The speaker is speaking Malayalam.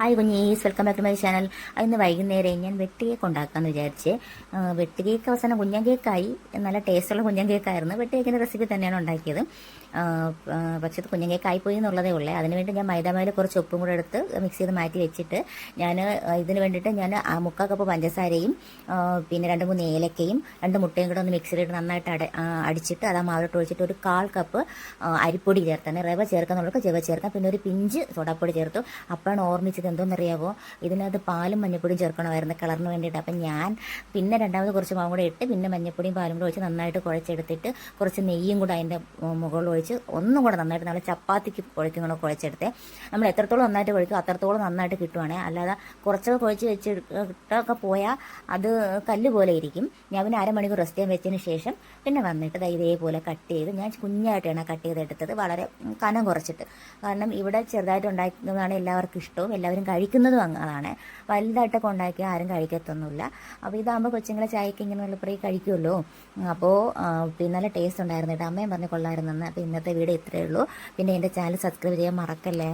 Hi കുഞ്ഞീസ് welcome back to my channel ഇന്ന് വൈകുന്നേരം ഞാൻ വെട്ടി കേക്ക് ഉണ്ടാക്കാമെന്ന് വിചാരിച്ച് വെട്ടി കേക്ക് അവസാനം കുഞ്ഞൻ കേക്കായി നല്ല ടേസ്റ്റുള്ള കുഞ്ഞൻ കേക്കായിരുന്നു വെട്ടി കേക്കിന്റെ റെസിപ്പി തന്നെയാണ് ഉണ്ടാക്കിയത്. പക്ഷേ അത് കുഞ്ഞൻ കേക്കായി ആയിപ്പോയി എന്നുള്ളതേ ഉള്ളേ. അതിനുവേണ്ടി ഞാൻ മൈദാമയിൽ കുറച്ച് ഉപ്പും കൂടെ എടുത്ത് മിക്സ് ചെയ്ത് മാറ്റി വെച്ചിട്ട് ഞാൻ ഇതിന് വേണ്ടിയിട്ട് ഞാൻ മുക്കാൽ കപ്പ് പഞ്ചസാരയും പിന്നെ രണ്ട് മൂന്ന് ഏലക്കയും രണ്ട് മുട്ടയും കൂടെ ഒന്ന് മിക്സിയിലിട്ട് നന്നായിട്ട് അട അടിച്ചിട്ട് അത് ആ മാവിലോട്ട് ഒഴിച്ചിട്ട് ഒരു കാൽ കപ്പ് അരിപ്പൊടി ചേർത്താണ് റവ ചേർക്കാന്നുള്ളത് ജവ ചേർക്കാം. പിന്നെ ഒരു പിഞ്ച് സോഡാപ്പൊടി ചേർത്തു. അപ്പോഴാണ് ഓർമ്മിച്ചത് എന്തോന്നറിയാവോ ഇതിനകത്ത് പാലും മഞ്ഞപ്പൊടിയും ചേർക്കണമായിരുന്നു കളറിന് വേണ്ടിയിട്ട്. അപ്പം ഞാൻ പിന്നെ രണ്ടാമത് കുറച്ച് മാവും കൂടെ ഇട്ട് പിന്നെ മഞ്ഞപ്പൊടിയും പാലും കൂടെ ഒഴിച്ച് നന്നായിട്ട് കുഴച്ചെടുത്തിട്ട് കുറച്ച് നെയ്യും കൂടെ അതിന്റെ മുകളിൽ ഒഴിച്ച് ഒന്നും കൂടെ നന്നായിട്ട് നമ്മൾ ചപ്പാത്തിക്ക് കുഴക്കും കൂടെ കുഴച്ചെടുത്തേ. നമ്മൾ എത്രത്തോളം നന്നായിട്ട് കുഴക്കും അത്രത്തോളം നന്നായിട്ട് കിട്ടുവാണേ. അല്ലാതെ കുറച്ചൊക്കെ കുഴച്ച് വെച്ചിട്ടൊക്കെ പോയാൽ അത് കല്ല് പോലെ ഇരിക്കും. ഞാൻ പിന്നെ അരമണിക്കൂർ റെസ്റ്റ് ചെയ്യാൻ വെച്ചതിന് ശേഷം പിന്നെ വന്നിട്ട് ഇതേപോലെ കട്ട് ചെയ്ത് ഞാൻ കുഞ്ഞായിട്ടാണ് കട്ട് ചെയ്തെടുത്തത്. വളരെ കനം കുറച്ചിട്ട്. കാരണം ഇവിടെ ചെറുതായിട്ട് ഉണ്ടാക്കുന്നതാണ് എല്ലാവർക്കും ഇഷ്ടവും. എല്ലാവരും കഴിക്കുന്നതും അങ്ങ് അതാണ് വലുതായിട്ടൊക്കെ ഉണ്ടാക്കി ആരും കഴിക്കത്തൊന്നുമില്ല. അപ്പോൾ ഇതാകുമ്പോൾ കൊച്ചുങ്ങളെ ചായക്ക് ഇങ്ങനെ വല്ലപ്പോഴേ കഴിക്കുമല്ലോ അപ്പോൾ പിന്നെ നല്ല ടേസ്റ്റ് ഉണ്ടായിരുന്നു കേട്ടോ. അമ്മയും പറഞ്ഞ് കൊള്ളായിരുന്നെന്ന് അപ്പോൾ ഇന്നത്തെ വീഡിയോ ഇത്രയേ ഉള്ളൂ. പിന്നെ എന്റെ ചാനൽ സബ്സ്ക്രൈബ് ചെയ്യാൻ മറക്കല്ലേ?